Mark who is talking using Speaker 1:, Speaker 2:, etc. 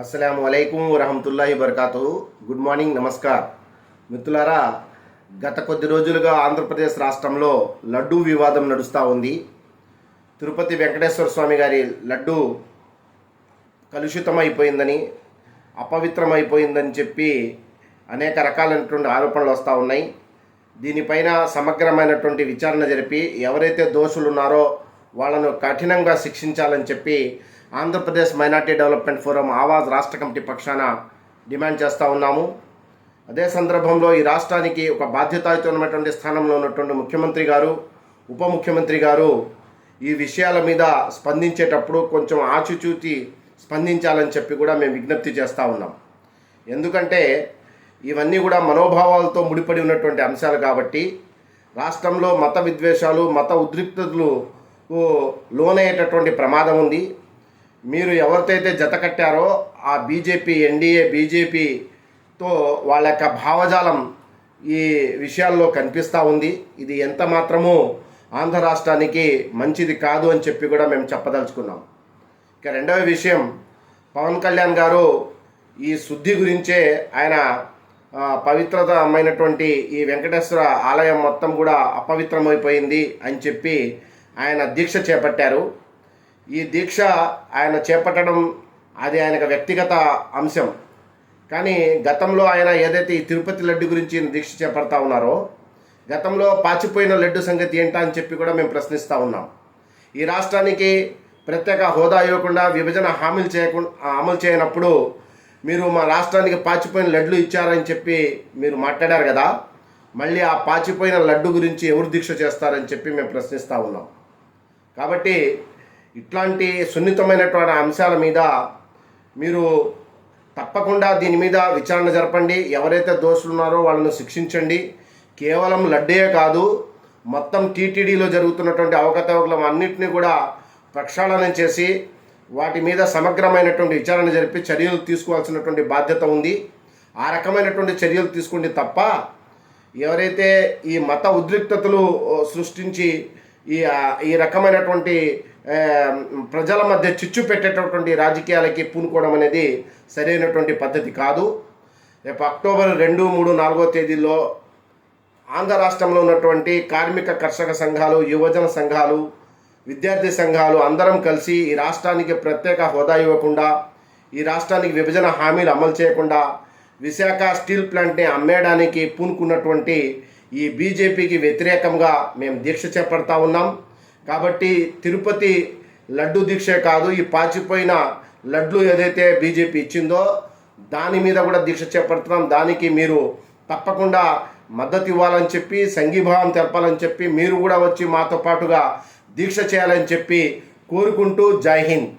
Speaker 1: అస్సలం వలైకుం వరహమతుల్లాహి బర్కాతు గుడ్ మార్నింగ్ నమస్కార్. మిత్రులారా గత కొద్ది రోజులుగా ఆంధ్రప్రదేశ్ రాష్ట్రంలో లడ్డూ వివాదం నడుస్తూ ఉంది. తిరుపతి వెంకటేశ్వర స్వామి గారి లడ్డు కలుషితమైపోయిందని అపవిత్రమైపోయిందని చెప్పి అనేక రకాలైనటువంటి ఆరోపణలు వస్తూ ఉన్నాయి. దీనిపైన సమగ్రమైనటువంటి విచారణ జరిపి ఎవరైతే దోషులు ఉన్నారో వాళ్ళను కఠినంగా శిక్షించాలని చెప్పి Andhra Pradesh minority development forum Awaaz రాష్ట్ర కమిటీ పక్షాన డిమాండ్ చేస్తూ ఉన్నాము. అదే సందర్భంలో ఈ రాష్ట్రానికి ఒక బాధ్యతాయుతమైనటువంటి స్థానంలో ఉన్నటువంటి ముఖ్యమంత్రి గారు ఉప ముఖ్యమంత్రి గారు ఈ విషయాల మీద స్పందించేటప్పుడు కొంచెం ఆచిచూచి స్పందించాలని చెప్పి కూడా మేము విజ్ఞప్తి చేస్తూ ఉన్నాం. ఎందుకంటే ఇవన్నీ కూడా మనోభావాలతో ముడిపడి ఉన్నటువంటి అంశాలు కాబట్టి రాష్ట్రంలో మత విద్వేషాలు మత ఉద్రిక్తతలు లోనయ్యేటటువంటి ప్రమాదం ఉంది. మీరు ఎవరితో జత కట్టారో ఆ బీజేపీ ఎన్డీఏ బీజేపీతో వాళ్ళ యొక్క భావజాలం ఈ విషయాల్లో కనిపిస్తూ ఉంది. ఇది ఎంత మాత్రమూ ఆంధ్ర రాష్ట్రానికి మంచిది కాదు అని చెప్పి కూడా మేము చెప్పదలుచుకున్నాం. ఇక రెండవ విషయం పవన్ కళ్యాణ్ గారు ఈ శుద్ధి గురించే ఆయన పవిత్రతమైనటువంటి ఈ వెంకటేశ్వర ఆలయం మొత్తం కూడా అపవిత్రమైపోయింది అని చెప్పి ఆయన దీక్ష చేపట్టారు. ఈ దీక్ష ఆయన చేపట్టడం అది ఆయనకు వ్యక్తిగత అంశం. కానీ గతంలో ఆయన ఏదైతే ఈ తిరుపతి లడ్డు గురించి దీక్ష చేపడతా ఉన్నారో గతంలో పాచిపోయిన లడ్డు సంగతి ఏంటా అని చెప్పి కూడా మేము ప్రశ్నిస్తూ ఉన్నాం. ఈ రాష్ట్రానికి ప్రత్యేక హోదా ఇవ్వకుండా విభజన హామీలు చేయకుండా అమలు చేయనప్పుడు మీరు మా రాష్ట్రానికి పాచిపోయిన లడ్లు ఇచ్చారని చెప్పి మీరు మాట్లాడారు కదా మళ్ళీ ఆ పాచిపోయిన లడ్డు గురించి ఎవరు దీక్ష చేస్తారని చెప్పి మేము ప్రశ్నిస్తూ ఉన్నాం. కాబట్టి ఇట్లాంటి సున్నితమైనటువంటి అంశాల మీద మీరు తప్పకుండా దీని మీద విచారణ జరపండి. ఎవరైతే దోషులు ఉన్నారో వాళ్ళను శిక్షించండి. కేవలం లడ్డే కాదు మొత్తం టీటీడీలో జరుగుతున్నటువంటి అవకతవకలం అన్నింటినీ కూడా ప్రక్షాళన చేసి వాటి మీద సమగ్రమైనటువంటి విచారణ జరిపి చర్యలు తీసుకోవాల్సినటువంటి బాధ్యత ఉంది. ఆ రకమైనటువంటి చర్యలు తీసుకుంటే తప్ప ఎవరైతే ఈ మత ఉద్రిక్తతలు సృష్టించి ఈ ఈ రకమైనటువంటి ప్రజల మధ్య చిచ్చు పెట్టేటటువంటి రాజకీయాలకి పూనుకోవడం అనేది సరైనటువంటి పద్ధతి కాదు. రేపు అక్టోబర్ రెండు మూడు నాలుగో తేదీలో ఆంధ్ర రాష్ట్రంలో ఉన్నటువంటి కార్మిక కర్షక సంఘాలు యువజన సంఘాలు విద్యార్థి సంఘాలు అందరం కలిసి ఈ రాష్ట్రానికి ప్రత్యేక హోదా ఇవ్వకుండా ఈ రాష్ట్రానికి విభజన హామీలు అమలు చేయకుండా విశాఖ స్టీల్ ప్లాంట్ని అమ్మేయడానికి పూనుకున్నటువంటి ఈ బీజేపీకి వ్యతిరేకంగా మేము దీక్ష చేపడతా ఉన్నాం. కాబట్టి తిరుపతి లడ్డు దీక్షే కాదు ఈ పాచిపోయిన లడ్లు ఏదైతే బీజేపీ ఇచ్చిందో దాని మీద కూడా దీక్ష చేపడుతున్నాం. దానికి మీరు తప్పకుండా మద్దతు ఇవ్వాలని చెప్పి సంఘీభావం తెలపాలని చెప్పి మీరు కూడా వచ్చి మాతో పాటుగా దీక్ష చేయాలని చెప్పి కోరుకుంటూ జై హింద్.